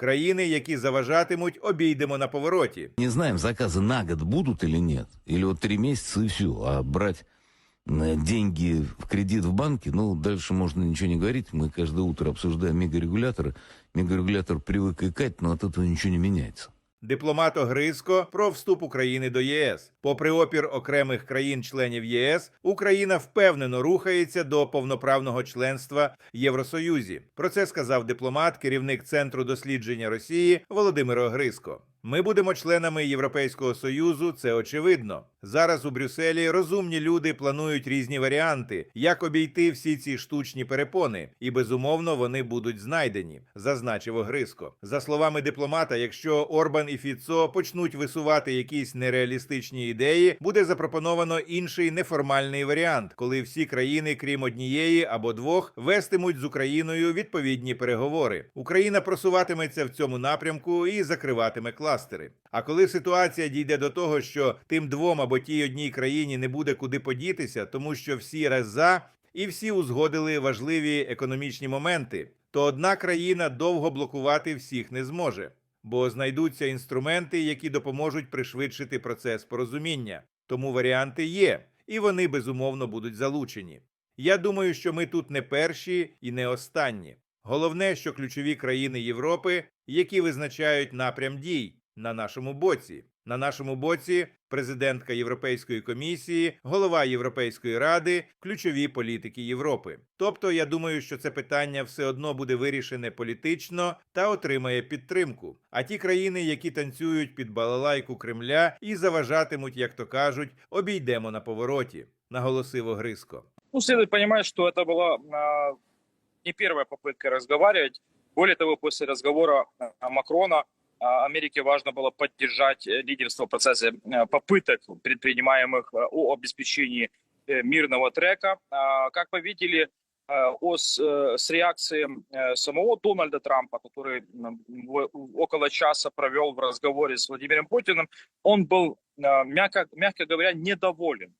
Країни, які заважатимуть, обійдемо на повороті. Не знаем, заказы на год будут или нет. Или вот три месяца и все. А брать э, деньги в кредит в банке, ну, дальше можно ничего не говорить. Мы каждое утро обсуждаем мегарегуляторы. Мегарегулятор привык икать, но от этого ничего не меняется. Дипломат Огризко про вступ України до ЄС. Попри опір окремих країн-членів ЄС, Україна впевнено рухається до повноправного членства в Євросоюзі. Про це сказав дипломат, керівник центру дослідження Росії Володимир Огризко. Ми будемо членами Європейського союзу. Це очевидно. Зараз у Брюсселі розумні люди планують різні варіанти, як обійти всі ці штучні перепони, і безумовно вони будуть знайдені, зазначив Огризко. За словами дипломата, якщо Орбан і Фіцо почнуть висувати якісь нереалістичні ідеї, буде запропоновано інший неформальний варіант, коли всі країни, крім однієї або двох, вестимуть з Україною відповідні переговори. Україна просуватиметься в цьому напрямку і закриватиме кластери. А коли ситуація дійде до того, що тим двом або тій одній країні не буде куди подітися, тому що всі раз за і всі узгодили важливі економічні моменти, то одна країна довго блокувати всіх не зможе, бо знайдуться інструменти, які допоможуть пришвидшити процес порозуміння. Тому варіанти є, і вони безумовно будуть залучені. Я думаю, що ми тут не перші і не останні. Головне, що ключові країни Європи, які визначають напрям дій на нашому боці. На нашому боці президентка Європейської комісії, голова Європейської ради, ключові політики Європи. Тобто, я думаю, що це питання все одно буде вирішене політично та отримає підтримку. А ті країни, які танцюють під балалайку Кремля і заважатимуть, як то кажуть, обійдемо на повороті, наголосив Огриско. Ну, следует понимать, что это была а, не первая попытка разговаривать. Более того, после разговора а, Макрона а, Америке важно было поддержать э, лидерство в процессе э, попыток, предпринимаемых э, о обеспечении мирного трека. А, Как вы видели, с, с реакцией самого Дональда Трампа, который около часа провел в разговоре с Владимиром Путиным, он был, мягко, мягко говоря, недоволен.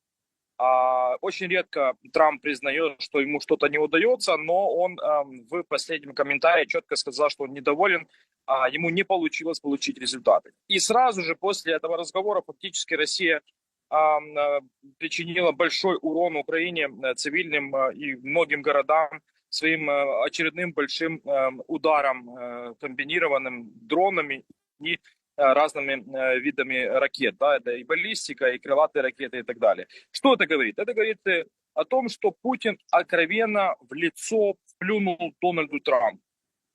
А, Очень редко Трамп признает, что ему что-то не удается, но он эм, в последнем комментарии четко сказал, что он недоволен, а ему не получилось получить результаты. И сразу же после этого разговора фактически Россия ам, э, причинила большой урон Украине э, цивильным э, и многим городам своим очередным большим эм, ударом, комбинированным дронами и разными э, видами ракет. Да, это и баллистика, и крылатые ракеты и так далее. Что это говорит? Это говорит э, о том, что Путин откровенно в лицо плюнул Дональду Трампу.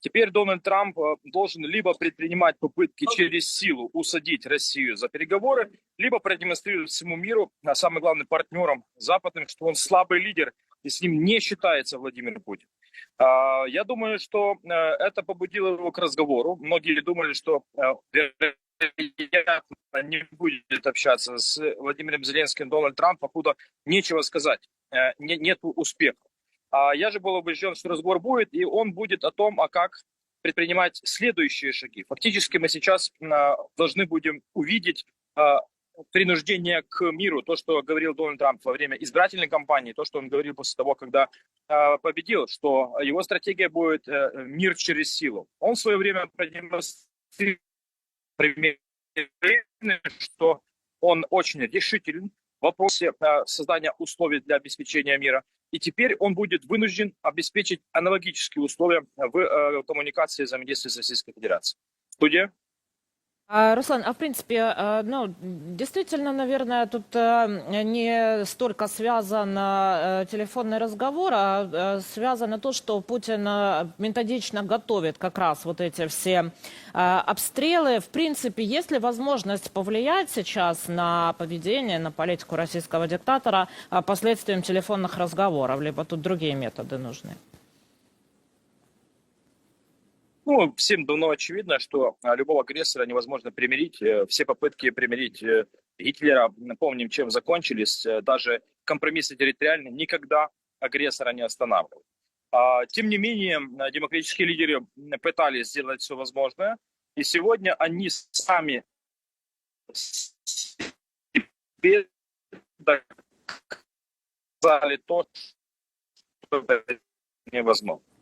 Теперь Дональд Трамп э, должен либо предпринимать попытки через силу усадить Россию за переговоры, либо продемонстрировать всему миру, а самым главным партнерам западным, что он слабый лидер, и с ним не считается Владимир Путин. А, Я думаю, что э, это побудило его к разговору. Многие думали, что э, вероятно не будет общаться с Владимиром Зеленским Дональд Трамп, покуда нечего сказать, э, не, нет успеха. А я же был убежден, что разговор будет, и он будет о том, а как предпринимать следующие шаги. Фактически мы сейчас должны будем увидеть принуждение к миру, то, что говорил Дональд Трамп во время избирательной кампании, то, что он говорил после того, когда а, победил, что его стратегия будет э, мир через силу. Он в свое время продемонстрировал, что он очень решителен в вопросе э, создания условий для обеспечения мира. И теперь он будет вынужден обеспечить аналогические условия в э, коммуникации и взаимодействии с Российской Федерацией. Студия? А, Руслан, а в принципе, э, ну, действительно, наверное, тут э, не столько связан телефонный разговор, а связано то, что Путин методично готовит как раз вот эти все обстрелы. В принципе, есть ли возможность повлиять сейчас на поведение, на политику российского диктатора последствиям телефонных разговоров, либо тут другие методы нужны? Ну, всем давно очевидно, что а, любого агрессора невозможно примирить. Э, Все попытки примирить э, Гитлера, помним, чем закончились. Э, Даже компромиссы территориальные никогда агрессора не останавливают. А, Тем не менее, демократические лидеры пытались сделать все возможное. И сегодня они сами себе доказали то, что невозможно.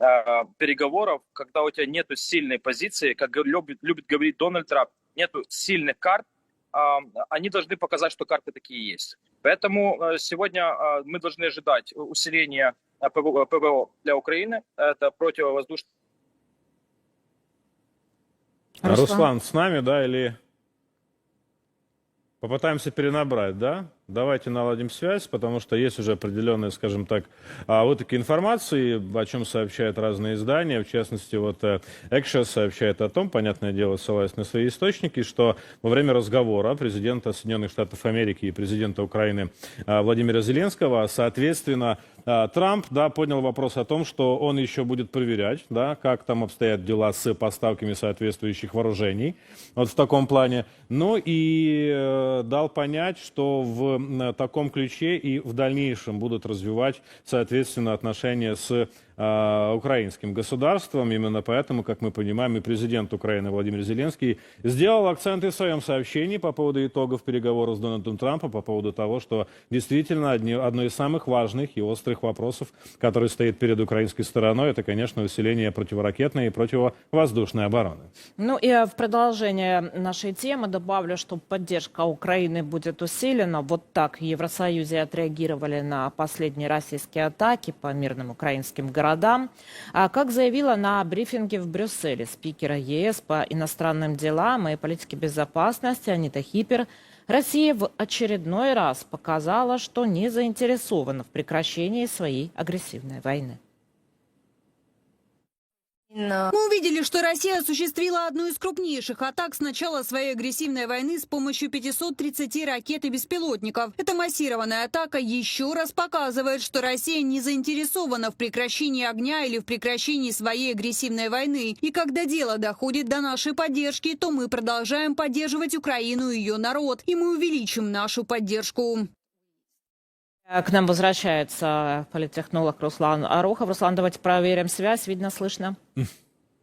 Э, переговоров, когда у тебя нету сильной позиции, как любит, любит говорить Дональд Трамп, нету сильных карт, а, они должны показать, что карты такие есть. Поэтому э, сегодня э, мы должны ожидать усиления ПВО, ПВО для Украины. Это противовоздушные А Руслан. с нами, да, или попытаемся перенабрать, да? Давайте наладим связь, потому что есть уже определенные, скажем так, а, вот такие информации, о чем сообщают разные издания. В частности, вот э, Axios сообщает о том, понятное дело, ссылаясь на свои источники, что во время разговора президента Соединенных Штатов Америки и президента Украины а, Владимира Зеленского, соответственно, а, Трамп, да, поднял вопрос о том, что он еще будет проверять, да, как там обстоят дела с поставками соответствующих вооружений, вот в таком плане. Ну и э, дал понять, что в таком ключе и в дальнейшем будут развивать, соответственно, отношения с э, украинским государством. Именно поэтому, как мы понимаем, и президент Украины Владимир Зеленский сделал акценты в своем сообщении по поводу итогов переговоров с Дональдом Трампом, по поводу того, что действительно одни, одно из самых важных и острых вопросов, который стоит перед украинской стороной, это, конечно, усиление противоракетной и противовоздушной обороны. Ну и э, в продолжение нашей темы добавлю, что поддержка Украины будет усилена. Вот так в Евросоюзе отреагировали на последние российские атаки по мирным украинским городам. А как заявила на брифинге в Брюсселе спикера ЕС по иностранным делам и политике безопасности Анита Хипер, Россия в очередной раз показала, что не заинтересована в прекращении своей агрессивной войны. Мы увидели, что Россия осуществила одну из крупнейших атак с начала своей агрессивной войны с помощью 530 ракет и беспилотников. Эта массированная атака еще раз показывает, что Россия не заинтересована в прекращении огня или в прекращении своей агрессивной войны. И когда дело доходит до нашей поддержки, то мы продолжаем поддерживать Украину и ее народ. И мы увеличим нашу поддержку. Э, К нам возвращается политтехнолог Руслан Арухов. Руслан, давайте проверим связь. Видно, слышно?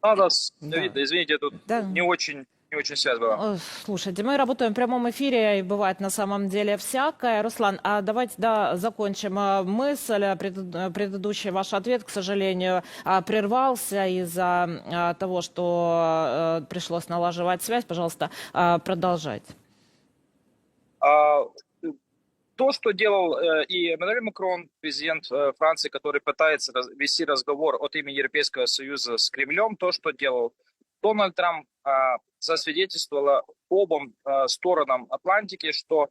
Надо, с- Да. видно, извините, тут Да. не очень, не очень связь была. Э, Слушайте, мы работаем в прямом эфире, и бывает на самом деле всякое. Руслан, а давайте да, закончим э, мысль. Э, пред- э, Предыдущий ваш ответ, к сожалению, а, прервался из-за а, того, что э, пришлось налаживать связь. Пожалуйста, продолжайте. А, то, что делал э, и Эммануэль Макрон, президент э, Франции, который пытается вести разговор от имени Европейского Союза с Кремлем, то, что делал Дональд Трамп, а, засвидетельствовало обом а, сторонам Атлантики, что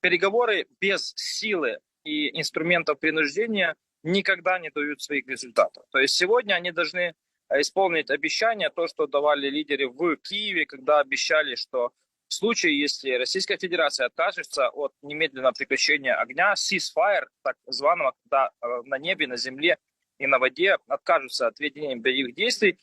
переговоры без силы и инструментов принуждения никогда не дают своих результатов. То есть сегодня они должны э, исполнить обещания, то, что давали лидеры в Киеве, когда обещали, что в случае, если Российская Федерация откажется от немедленного прекращения огня, ceasefire, так званого, когда э, на небе, на земле и на воде откажутся от ведения боевых действий,